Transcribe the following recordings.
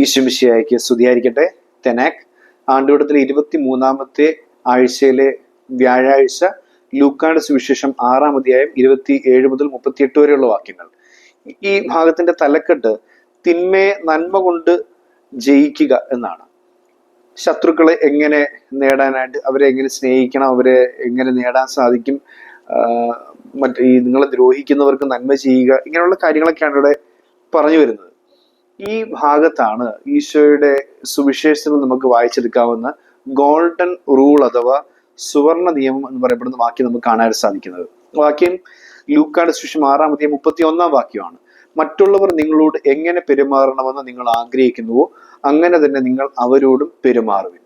ഈശ്വമിശിയായിക്ക് സ്തുതിയായിരിക്കട്ടെ. തെനാക് ആണ്ടുവിടത്തിലെ ഇരുപത്തി മൂന്നാമത്തെ ആഴ്ചയിലെ വ്യാഴാഴ്ച ലൂക്കാട് സുവിശേഷം ആറാം അധ്യായം ഇരുപത്തി ഏഴ് മുതൽ മുപ്പത്തിയെട്ട് വരെയുള്ള വാക്യങ്ങൾ. ഈ ഭാഗത്തിന്റെ തലക്കെട്ട് തിന്മയെ നന്മ കൊണ്ട് ജയിക്കുക എന്നാണ്. ശത്രുക്കളെ എങ്ങനെ നേടാനായിട്ട് അവരെ എങ്ങനെ സ്നേഹിക്കണം അവരെ എങ്ങനെ നേടാൻ സാധിക്കും മറ്റേ മറ്റ് ഈ നിങ്ങളെ ദ്രോഹിക്കുന്നവർക്ക് നന്മ ചെയ്യുക ഇങ്ങനെയുള്ള കാര്യങ്ങളൊക്കെയാണ് ഇവിടെ പറഞ്ഞു വരുന്നത്. ഈ ഭാഗത്താണ് ഈശോയുടെ സുവിശേഷം നമുക്ക് വായിച്ചെടുക്കാവുന്ന ഗോൾഡൻ റൂൾ അഥവാ സുവർണ നിയമം എന്ന് പറയപ്പെടുന്ന വാക്യം നമുക്ക് കാണാൻ സാധിക്കുന്നത്. വാക്യം ലൂക്കാട് സുവിശേഷം ആറാമത്തെ മുപ്പത്തി ഒന്നാം വാക്യമാണ്. മറ്റുള്ളവർ നിങ്ങളോട് എങ്ങനെ പെരുമാറണമെന്ന് നിങ്ങൾ ആഗ്രഹിക്കുന്നുവോ അങ്ങനെ തന്നെ നിങ്ങൾ അവരോടും പെരുമാറുവിൻ.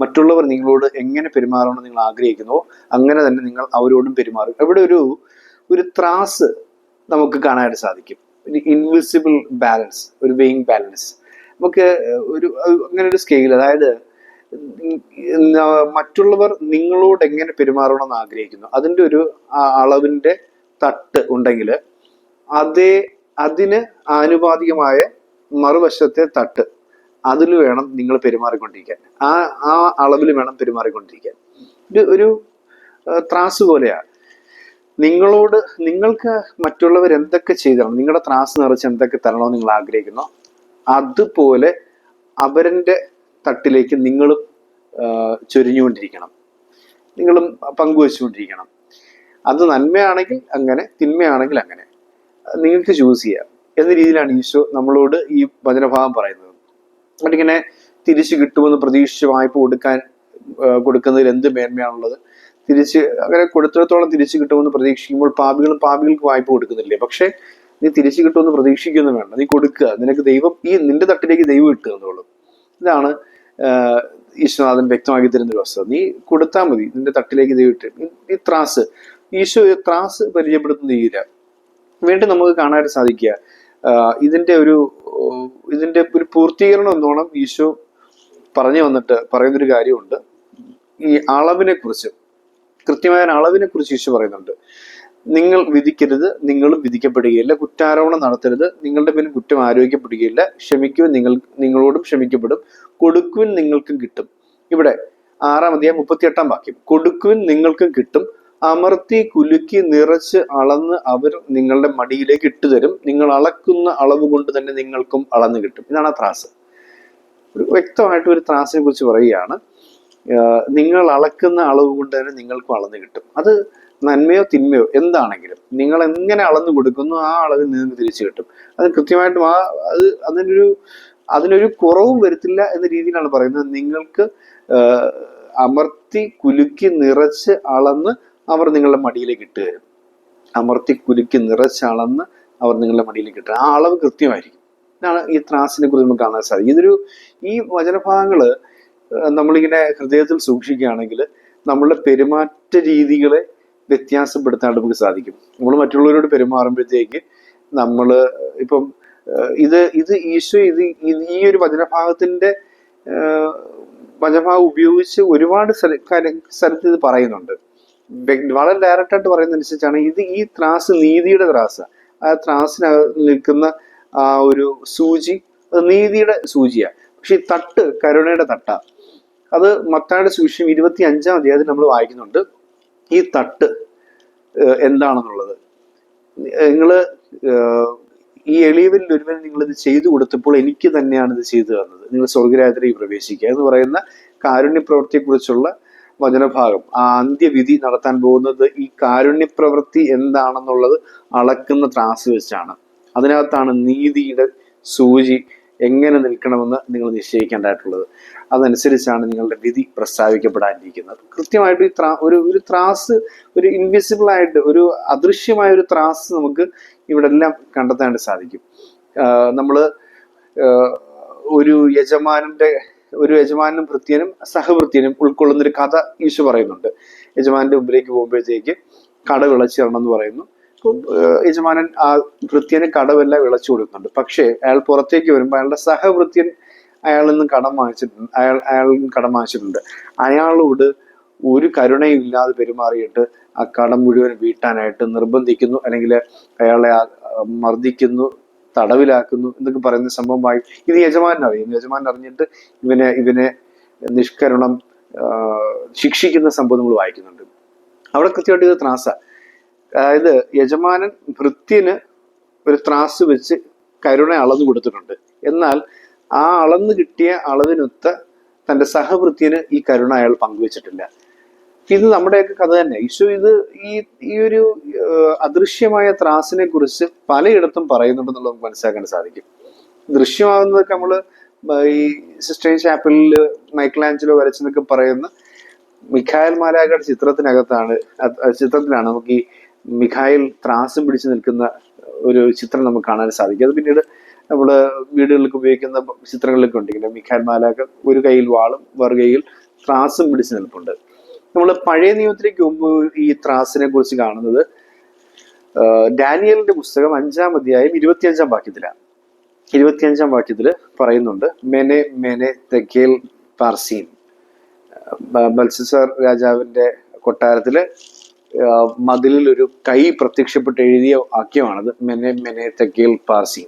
മറ്റുള്ളവർ നിങ്ങളോട് എങ്ങനെ പെരുമാറണമെന്ന് നിങ്ങൾ ആഗ്രഹിക്കുന്നുവോ അങ്ങനെ തന്നെ നിങ്ങൾ അവരോടും പെരുമാറും ഇവിടെ ഒരു ഒരു ത്രാസ് നമുക്ക് കാണാനായിട്ട് സാധിക്കും. ഒരു ഇൻവിസിബിൾ ബാലൻസ് ഒരു വെയിങ് ബാലൻസ് നമുക്ക് ഒരു അങ്ങനെ ഒരു സ്കെയിൽ അതായത് മറ്റുള്ളവർ നിങ്ങളോട് എങ്ങനെ പെരുമാറണമെന്ന് ആഗ്രഹിക്കുന്നു. അതിന്റെ ഒരു അളവിന്റെ തട്ട് ഉണ്ടെങ്കിൽ അതേ അതിന് ആനുപാതികമായ മറുവശത്തെ തട്ട് അതിൽ വേണം നിങ്ങൾ പെരുമാറിക്കൊണ്ടിരിക്കാൻ. ആ ആ അളവിൽ വേണം പെരുമാറിക്കൊണ്ടിരിക്കാൻ. ഒരു ഒരു ത്രാസ് പോലെയാണ്. നിങ്ങളോട് നിങ്ങൾക്ക് മറ്റുള്ളവർ എന്തൊക്കെ ചെയ്തണം നിങ്ങളുടെ ത്രാസ് നിറച്ച് എന്തൊക്കെ തരണമെന്ന് നിങ്ങൾ ആഗ്രഹിക്കുന്നു അതുപോലെ അവരന്റെ തട്ടിലേക്ക് നിങ്ങളും ചൊരിഞ്ഞുകൊണ്ടിരിക്കണം. നിങ്ങളും പങ്കുവച്ചുകൊണ്ടിരിക്കണം. അത് നന്മയാണെങ്കിൽ അങ്ങനെ തിന്മയാണെങ്കിൽ അങ്ങനെ. നിങ്ങൾക്ക് ചൂസ് ചെയ്യാം. എന്ന രീതിയിലാണ് ഈശോ നമ്മളോട് ഈ വചനഭാഗം പറയുന്നത്. എന്നിട്ടിങ്ങനെ തിരിച്ചു കിട്ടുമെന്ന് പ്രതീക്ഷിച്ച് വായ്പ കൊടുക്കാൻ കൊടുക്കുന്നതിൽ എന്ത് മേന്മയാണുള്ളത്? തിരിച്ച് അങ്ങനെ കൊടുത്തിടത്തോളം തിരിച്ചു കിട്ടുമെന്ന് പ്രതീക്ഷിക്കുമ്പോൾ പാപികളും പാപികൾക്ക് വായ്പ കൊടുക്കുന്നില്ലേ? പക്ഷെ നീ തിരിച്ചു കിട്ടുമെന്ന് പ്രതീക്ഷിക്കുന്നു വേണ്ട. നീ കൊടുക്കുക. നിനക്ക് ദൈവം ഈ നിന്റെ തട്ടിലേക്ക് ദൈവം ഇട്ടുക എന്നുള്ളൂ. ഇതാണ് ഈശ്വനാഥൻ വ്യക്തമാക്കി തരുന്ന ഒരു വസ്തുത നീ കൊടുത്താൽ മതി. നിന്റെ തട്ടിലേക്ക് ദൈവം ഇട്ട്. ഈ- ത്രാസ്. ഈശോ ത്രാസ് പരിചയപ്പെടുത്തുന്ന രീതിയില്ല വീണ്ടും നമുക്ക് കാണാനായിട്ട് സാധിക്കുക ഇതിന്റെ ഒരു ഇതിന്റെ ഒരു പൂർത്തീകരണം എന്നോണം ഈശോ പറഞ്ഞു വന്നിട്ട് പറയുന്നൊരു കാര്യമുണ്ട്. ഈ അളവിനെ കുറിച്ച് കൃത്യമായ അളവിനെ കുറിച്ച് ഈശോ പറയുന്നുണ്ട്. നിങ്ങൾ വിധിക്കരുത് നിങ്ങളും വിധിക്കപ്പെടുകയില്ല. കുറ്റാരോപണം നടത്തരുത് നിങ്ങളുടെ മേലും കുറ്റം ആരോപിക്കപ്പെടുകയില്ല. ക്ഷമിക്കുവിൻ നിങ്ങൾ നിങ്ങളോടും ക്ഷമിക്കപ്പെടും. കൊടുക്കുവിൻ നിങ്ങൾക്കും കിട്ടും. ഇവിടെ ആറാം അധ്യായം മുപ്പത്തിയെട്ടാം വാക്യം. കൊടുക്കുവിൻ നിങ്ങൾക്കും കിട്ടും. അമർത്തി കുലുക്കി നിറച്ച് അളന്ന് അവർ നിങ്ങളുടെ മടിയിലേക്ക് ഇട്ടുതരും. നിങ്ങൾ അളക്കുന്ന അളവ് കൊണ്ട് തന്നെ നിങ്ങൾക്കും അളന്ന് കിട്ടും. ഇതാണ് ആ ത്രാസ്. ഒരു വ്യക്തമായിട്ട് ഒരു ത്രാസിനെ കുറിച്ച് പറയുകയാണ്. നിങ്ങൾ അളക്കുന്ന അളവ് കൊണ്ട് തന്നെ നിങ്ങൾക്കും അളന്ന് കിട്ടും. അത് നന്മയോ തിന്മയോ എന്താണെങ്കിലും നിങ്ങൾ എങ്ങനെ അളന്നു കൊടുക്കുന്നു ആ അളവിൽ നിങ്ങൾക്ക് തിരിച്ചു കിട്ടും. അത് കൃത്യമായിട്ടും ആ അത് അതിനൊരു അതിനൊരു കുറവും വരുത്തില്ല എന്ന രീതിയിലാണ് പറയുന്നത്. നിങ്ങൾക്ക് അമർത്തി കുലുക്കി നിറച്ച് അളന്ന് അവർ നിങ്ങളുടെ മടിയിലേക്ക് ഇട്ട് തരും. അമർത്തി കുലുക്കി നിറച്ച് അളന്ന് അവർ നിങ്ങളുടെ മടിയിലേക്ക് ഇട്ട് ആ അളവ് കൃത്യമായിരിക്കും. ഇതാണ് ഈ ത്രാസിനെ കുറിച്ച് നമുക്ക് കാണാൻ സാധിക്കും. ഇതൊരു ഈ വചനഭാഗങ്ങൾ നമ്മളിങ്ങനെ ഹൃദയത്തിൽ സൂക്ഷിക്കുകയാണെങ്കിൽ നമ്മളുടെ പെരുമാറ്റ രീതികളെ വ്യത്യാസപ്പെടുത്താൻ നമുക്ക് സാധിക്കും. നമ്മൾ മറ്റുള്ളവരോട് പെരുമാറുമ്പോഴത്തേക്ക് നമ്മൾ ഇപ്പം ഇത് ഇത് ഈശോ ഇത് ഈ ഒരു വചനഭാഗത്തിന്റെ വചനഭാഗം ഉപയോഗിച്ച് ഒരുപാട് സ്ഥലത്ത് ഇത് പറയുന്നുണ്ട്. വളരെ ഡയറക്റ്റായിട്ട് പറയുന്നതനുസരിച്ചാണ് ഇത് ഈ ത്രാസ് നീതിയുടെ ത്രാസ്. ആ ത്രാസിനകത്ത് നിൽക്കുന്ന ആ ഒരു സൂചി നീതിയുടെ സൂചിയാണ് പക്ഷെ ഈ തട്ട് കരുണയുടെ തട്ടാ. അത് മത്തായുടെ സുവിശേഷം ഇരുപത്തി അഞ്ചാം അധ്യായത്തിൽ നമ്മൾ വായിക്കുന്നുണ്ട്. ഈ തട്ട് എന്താണെന്നുള്ളത്? നിങ്ങൾ ഈ എളിയവരിൽ ഒരുവൻ നിങ്ങൾ ഇത് ചെയ്തു കൊടുത്തപ്പോൾ എനിക്ക് തന്നെയാണ് ഇത് ചെയ്തു തന്നത്. നിങ്ങൾ സ്വർഗരാജ്യത്തിലേക്ക് പ്രവേശിക്കുക. എന്ന് പറയുന്ന കാരുണ്യ പ്രവൃത്തിയെക്കുറിച്ചുള്ള വചനഭാഗം. ആ അന്ത്യവിധി നടത്താൻ പോകുന്നത് ഈ കാരുണ്യപ്രവൃത്തി എന്താണെന്നുള്ളത് അളക്കുന്ന ത്രാസ് വെച്ചാണ്. അതിനകത്താണ് നീതിയുടെ സൂചി എങ്ങനെ നിൽക്കണമെന്ന് നിങ്ങൾ നിശ്ചയിക്കേണ്ടതായിട്ടുള്ളത്. അതനുസരിച്ചാണ് നിങ്ങളുടെ വിധി പ്രസ്താവിക്കപ്പെടാനിരിക്കുന്നത്. കൃത്യമായിട്ട് ഈ ത്രാ ഒരു ഒരു ത്രാസ് ഒരു ഇൻവിസിബിൾ ആയിട്ട് ഒരു അദൃശ്യമായ ഒരു ത്രാസ് നമുക്ക് ഇവിടെ എല്ലാം കണ്ടെത്താനായിട്ട് സാധിക്കും. നമ്മൾ ഒരു യജമാനന്റെ ഒരു യജമാനും ഭൃത്യനും സഹഭൃത്യനും ഉൾക്കൊള്ളുന്ന ഒരു കഥ ഈശോ പറയുന്നുണ്ട്. യജമാനന്റെ മുമ്പിലേക്ക് പോകുമ്പോഴത്തേക്ക് കട വിളച്ചിടണം എന്ന് പറയുന്നു. യജമാനൻ ആ വൃത്യന് കടവെല്ലാം വിളച്ചു കൊടുക്കുന്നുണ്ട്. പക്ഷേ അയാൾ പുറത്തേക്ക് വരുമ്പോൾ അയാളുടെ സഹവൃത്യൻ അയാളിൽ നിന്ന് കടം വാങ്ങിച്ചിട്ടുണ്ട് അയാൾ അയാളിൽ നിന്ന് കടം വാങ്ങിച്ചിട്ടുണ്ട്. അയാളോട് ഒരു കരുണയും ഇല്ലാതെ പെരുമാറിയിട്ട് ആ കടം മുഴുവൻ വീട്ടാനായിട്ട് നിർബന്ധിക്കുന്നു അല്ലെങ്കിൽ അയാളെ മർദ്ദിക്കുന്നു തടവിലാക്കുന്നു എന്നൊക്കെ പറയുന്ന സംഭവമായി ഇത് യജമാനൻ അറിയുന്നു. യജമാനൻ അറിഞ്ഞിട്ട് ഇവനെ ഇവനെ നിഷ്കരണം ശിക്ഷിക്കുന്ന സംഭവം നമ്മൾ വായിക്കുന്നുണ്ട്. അവിടെ കൃത്യമായിട്ട് ഇത് ത്രാസ. അതായത് യജമാനൻ ഭൃത്യന് ഒരു ത്രാസ് വെച്ച് കരുണ അളന്നു കൊടുത്തിട്ടുണ്ട്. എന്നാൽ ആ അളന്ന് കിട്ടിയ അളവിനൊത്ത തന്റെ സഹവൃത്തിന് ഈ കരുണ അയാൾ പങ്കുവച്ചിട്ടില്ല. ഇത് നമ്മുടെയൊക്കെ കഥ തന്നെ. ഈശോ ഇത് ഈ ഈ ഒരു അദൃശ്യമായ ത്രാസിനെ കുറിച്ച് പലയിടത്തും പറയുന്നുണ്ടെന്നുള്ളത് നമുക്ക് മനസ്സിലാക്കാൻ സാധിക്കും. ദൃശ്യമാകുന്നതൊക്കെ നമ്മൾ ഈ സിസ്റ്റൈൻ ചാപ്പലിൽ മൈക്കിളാഞ്ചലോ വരച്ചെന്നൊക്കെ പറയുന്ന മിഖായൽ മാലാഖയുടെ ചിത്രത്തിനകത്താണ് ചിത്രത്തിലാണ് നമുക്ക് ഈ മിഖായിൽ ത്രാസും പിടിച്ചു നിൽക്കുന്ന ഒരു ചിത്രം നമുക്ക് കാണാൻ സാധിക്കും. അത് പിന്നീട് നമ്മുടെ വീടുകളിലൊക്കെ ഉപയോഗിക്കുന്ന ചിത്രങ്ങളിലൊക്കെ ഉണ്ട്. ഇങ്ങനെ മിഖായൽ മാലാഖ ഒരു കയ്യിൽ വാളും വേറെ കയ്യിൽ ത്രാസും പിടിച്ചു നിൽപ്പുണ്ട്. നമ്മൾ പഴയ നിയമത്തിലേക്ക് മുമ്പ് ഈ ത്രാസിനെ കുറിച്ച് കാണുന്നത് ഡാനിയലിന്റെ പുസ്തകം അഞ്ചാം അധ്യായം ഇരുപത്തിയഞ്ചാം വാക്യത്തിലാണ്. ഇരുപത്തിയഞ്ചാം വാക്യത്തിൽ പറയുന്നുണ്ട് മെനെ മെനെ തെക്കേൽ പാർസീൻ. ബൽസസർ രാജാവിന്റെ കൊട്ടാരത്തിൽ മതിലിൽ ഒരു കൈ പ്രത്യക്ഷപ്പെട്ട് എഴുതിയ വാക്യമാണത്. മെനെ മെനെ തെക്കേൽ പാർസി.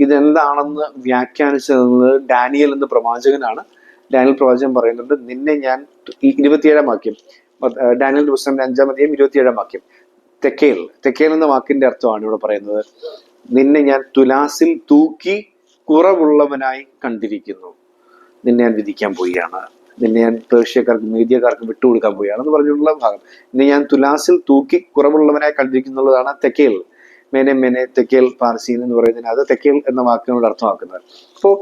ഇതെന്താണെന്ന് വ്യാഖ്യാനിച്ചത് ഡാനിയൽ എന്ന പ്രവാചകനാണ്. ഡാനിയൽ പ്രവാചകൻ പറയുന്നുണ്ട് നിന്നെ ഞാൻ ഇരുപത്തിയേഴാം വാക്യം ഡാനിയൽ പുസ്തകം അഞ്ചാം അധ്യായം ഇരുപത്തിയേഴാം വാക്യം തെക്കേൽ തെക്കേൽ എന്ന വാക്കിന്റെ അർത്ഥമാണ് ഇവിടെ പറയുന്നത്. നിന്നെ ഞാൻ തുലാസിൽ തൂക്കി കുറവുള്ളവനായി കണ്ടിരിക്കുന്നു. നിന്നെ ഞാൻ വിധിക്കാൻ പോവുകയാണ്. നിന്നെ ഞാൻ പേർഷ്യക്കാർക്ക് മീഡിയക്കാർക്ക് വിട്ടുകൊടുക്കാൻ പോവുകയാണ് എന്ന് പറഞ്ഞിട്ടുള്ള ഭാഗം. ഇന്ന് ഞാൻ തുലാസിൽ തൂക്കി കുറവുള്ളവനായി കണ്ടിരിക്കുന്നുള്ളതാണ് തെക്കേൽ മേനെ മേനെ തെക്കേൽ പാർസീൻ എന്ന് പറയുന്നതിന് അത് തെക്കേൽ എന്ന വാക്കിനോട് അർത്ഥമാക്കുന്നത്. അപ്പോൾ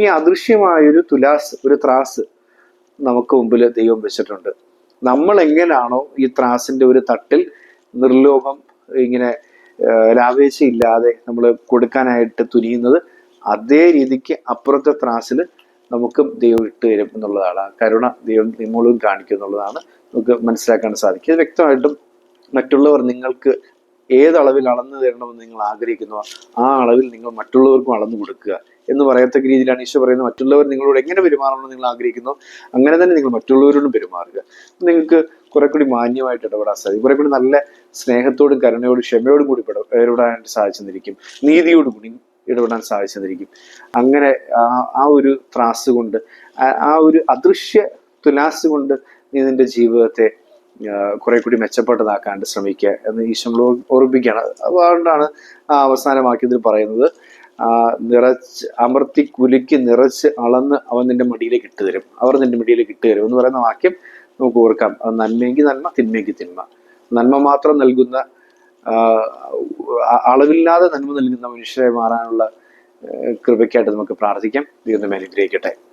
ഈ അദൃശ്യമായൊരു തുലാസ് ഒരു ത്രാസ് നമുക്ക് മുമ്പിൽ ദൈവം വെച്ചിട്ടുണ്ട്. നമ്മൾ എങ്ങനെയാണോ ഈ ത്രാസിന്റെ ഒരു തട്ടിൽ നിർലോഭം ഇങ്ങനെ ലാവേശയില്ലാതെ നമ്മൾ കൊടുക്കാനായിട്ട് തുനിയുന്നത് അതേ രീതിക്ക് അപ്പുറത്തെ ത്രാസിൽ നമുക്ക് ദൈവം ഇട്ട് തരും എന്നുള്ളതാണ്. ആ കരുണ ദൈവം നിങ്ങളും കാണിക്കും എന്നുള്ളതാണ് നമുക്ക് മനസ്സിലാക്കാൻ സാധിക്കും ഇത് വ്യക്തമായിട്ടും മറ്റുള്ളവർ നിങ്ങൾക്ക് ഏത് അളവിൽ അളന്നു തരണമെന്ന് നിങ്ങൾ ആഗ്രഹിക്കുന്നു ആ അളവിൽ നിങ്ങൾ മറ്റുള്ളവർക്കും അളന്നു കൊടുക്കുക എന്ന് പറയത്തക്ക രീതിയിലാണ് ഈശോ പറയുന്നത്. മറ്റുള്ളവർ നിങ്ങളോട് എങ്ങനെ പെരുമാറണമെന്ന് നിങ്ങൾ ആഗ്രഹിക്കുന്നു അങ്ങനെ തന്നെ നിങ്ങൾ മറ്റുള്ളവരോടും പെരുമാറുക. നിങ്ങൾക്ക് കുറെ കൂടി മാന്യമായിട്ട് ഇടപെടാൻ സാധിക്കും. കുറെ കൂടി നല്ല സ്നേഹത്തോടും കരുണയോടും ക്ഷമയോടും കൂടി ഇട- ഇടപെടാനായിട്ട് സാധിച്ചെന്നിരിക്കും. നീതിയോടും കൂടി ഇടപെടാൻ സാധിച്ചെന്നിരിക്കും അങ്ങനെ ആ- ഒരു ത്രാസ് കൊണ്ട് ആ- ഒരു അദൃശ്യ തുലാസ് കൊണ്ട് നീ നിന്റെ ജീവിതത്തെ കുറെ കൂടി മെച്ചപ്പെട്ടതാക്കാണ്ട് ശ്രമിക്കുക എന്ന് ഈശ്വരങ്ങൾ ഓർമ്മിപ്പിക്കുകയാണ്. അതുകൊണ്ടാണ് ആ അവസാനമാക്കിയതിൽ പറയുന്നത് നിറച്ച് അമർത്തി കുലുക്കി നിറച്ച് അളന്ന് അവൻ നിന്റെ മടിയിലേക്ക് ഇട്ട് തരും അവർ നിന്റെ മടിയിലേക്ക് ഇട്ട് തരും എന്ന് പറയുന്ന വാക്യം നമുക്ക് ഓർക്കാം. നന്മയെങ്കിൽ നന്മ തിന്മയെങ്കിൽ തിന്മ. നന്മ മാത്രം നൽകുന്ന അളവില്ലാതെ നന്മ നൽകുന്ന മനുഷ്യരെ മാറാനുള്ള കൃപയ്ക്കായിട്ട് നമുക്ക് പ്രാർത്ഥിക്കാം. ദൈവം അനുഗ്രഹിക്കട്ടെ.